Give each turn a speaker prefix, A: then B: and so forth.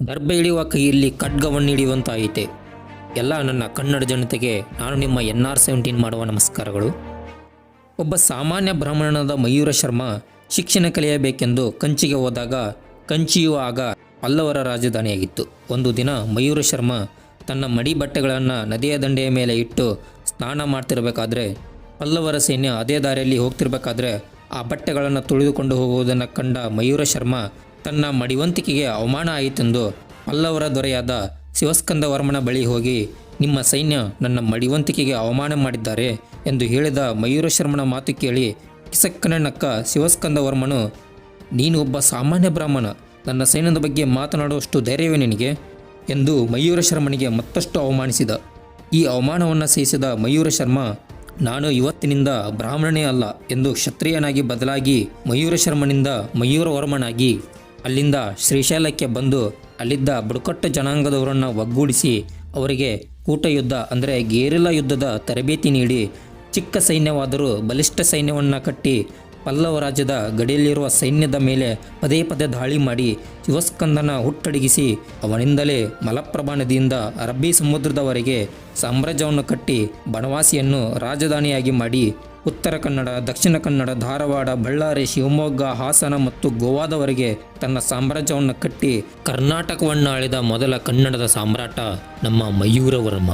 A: ದರ್ಬ ಇಳಿಯುವ ಕೈಯಲ್ಲಿ ಖಡ್ಗವನ್ನು ಹಿಡಿಯುವಂತಾಯಿತೆ. ಎಲ್ಲ ನನ್ನ ಕನ್ನಡ ಜನತೆಗೆ ನಾನು ನಿಮ್ಮ ಎನ್ ಆರ್ ಸೆವೆಂಟೀನ್ ಮಾಡುವ ನಮಸ್ಕಾರಗಳು. ಒಬ್ಬ ಸಾಮಾನ್ಯ ಬ್ರಾಹ್ಮಣನಾದ ಮಯೂರ ಶರ್ಮಾ ಶಿಕ್ಷಣ ಕಲಿಯಬೇಕೆಂದು ಕಂಚಿಗೆ ಹೋದಾಗ ಕಂಚಿಯು ಆಗ ಪಲ್ಲವರ ರಾಜಧಾನಿಯಾಗಿತ್ತು. ಒಂದು ದಿನ ಮಯೂರ ಶರ್ಮ ತನ್ನ ಮಡಿ ಬಟ್ಟೆಗಳನ್ನು ನದಿಯ ದಂಡೆಯ ಮೇಲೆ ಇಟ್ಟು ಸ್ನಾನ ಮಾಡ್ತಿರಬೇಕಾದ್ರೆ ಪಲ್ಲವರ ಸೈನ್ಯ ಅದೇ ದಾರಿಯಲ್ಲಿ ಹೋಗ್ತಿರ್ಬೇಕಾದ್ರೆ ಆ ಬಟ್ಟೆಗಳನ್ನು ತುಳಿದುಕೊಂಡು ಹೋಗುವುದನ್ನು ಕಂಡ ಮಯೂರ ಶರ್ಮಾ ತನ್ನ ಮಡಿವಂತಿಕೆಗೆ ಅವಮಾನ ಆಯಿತೆಂದು ಅಲ್ಲವರ ದೊರೆಯಾದ ಶಿವಸ್ಕಂದವರ್ಮನ ಬಳಿ ಹೋಗಿ, ನಿಮ್ಮ ಸೈನ್ಯ ನನ್ನ ಮಡಿವಂತಿಕೆಗೆ ಅವಮಾನ ಮಾಡಿದ್ದಾರೆ ಎಂದು ಹೇಳಿದ ಮಯೂರ ಶರ್ಮನ ಮಾತು ಕೇಳಿ ಕಿಸಕ್ಕನೆ ಶಿವಸ್ಕಂದವರ್ಮನು ಶಿವಸ್ಕಂದ ವರ್ಮನು ನೀನು ಒಬ್ಬ ಸಾಮಾನ್ಯ ಬ್ರಾಹ್ಮಣ, ನನ್ನ ಸೈನ್ಯದ ಬಗ್ಗೆ ಮಾತನಾಡುವಷ್ಟು ಧೈರ್ಯವೇ ನಿನಗೆ? ಎಂದು ಮಯೂರ ಶರ್ಮನಿಗೆ ಮತ್ತಷ್ಟು ಅವಮಾನಿಸಿದ. ಈ ಅವಮಾನವನ್ನು ಸಹಿಸಿದ ಮಯೂರ ಶರ್ಮ ನಾನು ಇವತ್ತಿನಿಂದ ಬ್ರಾಹ್ಮಣನೇ ಅಲ್ಲ ಎಂದು ಕ್ಷತ್ರಿಯನಾಗಿ ಬದಲಾಗಿ ಮಯೂರ ಶರ್ಮನಿಂದ ಮಯೂರ ವರ್ಮನಾಗಿ ಅಲ್ಲಿಂದ ಶ್ರೀಶೈಲಕ್ಕೆ ಬಂದು ಅಲ್ಲಿದ್ದ ಬುಡಕಟ್ಟು ಜನಾಂಗದವರನ್ನು ಒಗ್ಗೂಡಿಸಿ ಅವರಿಗೆ ಕೂಟ ಯುದ್ಧ ಅಂದರೆ ಗೇರಿಲ ಯುದ್ಧದ ತರಬೇತಿ ನೀಡಿ ಚಿಕ್ಕ ಸೈನ್ಯವಾದರೂ ಬಲಿಷ್ಠ ಸೈನ್ಯವನ್ನು ಕಟ್ಟಿ ಪಲ್ಲವ ರಾಜ್ಯದ ಗಡಿಯಲ್ಲಿರುವ ಸೈನ್ಯದ ಮೇಲೆ ಪದೇ ಪದೇ ದಾಳಿ ಮಾಡಿ ಶಿವಸ್ಕಂದನ ಹುಟ್ಟಡಗಿಸಿ ಅವನಿಂದಲೇ ಮಲಪ್ರಭಾ ನದಿಯಿಂದ ಅರಬ್ಬಿ ಸಮುದ್ರದವರೆಗೆ ಸಾಮ್ರಾಜ್ಯವನ್ನು ಕಟ್ಟಿ ಬನವಾಸಿಯನ್ನು ರಾಜಧಾನಿಯಾಗಿ ಮಾಡಿ ಉತ್ತರ ಕನ್ನಡ, ದಕ್ಷಿಣ ಕನ್ನಡ, ಧಾರವಾಡ, ಬಳ್ಳಾರಿ, ಶಿವಮೊಗ್ಗ, ಹಾಸನ ಮತ್ತು ಗೋವಾದವರೆಗೆ ತನ್ನ ಸಾಮ್ರಾಜ್ಯವನ್ನು ಕಟ್ಟಿ ಕರ್ನಾಟಕವನ್ನು ಆಳಿದ ಮೊದಲ ಕನ್ನಡದ ಸಾಮ್ರಾಟ ನಮ್ಮ ಮಯೂರವರ್ಮ.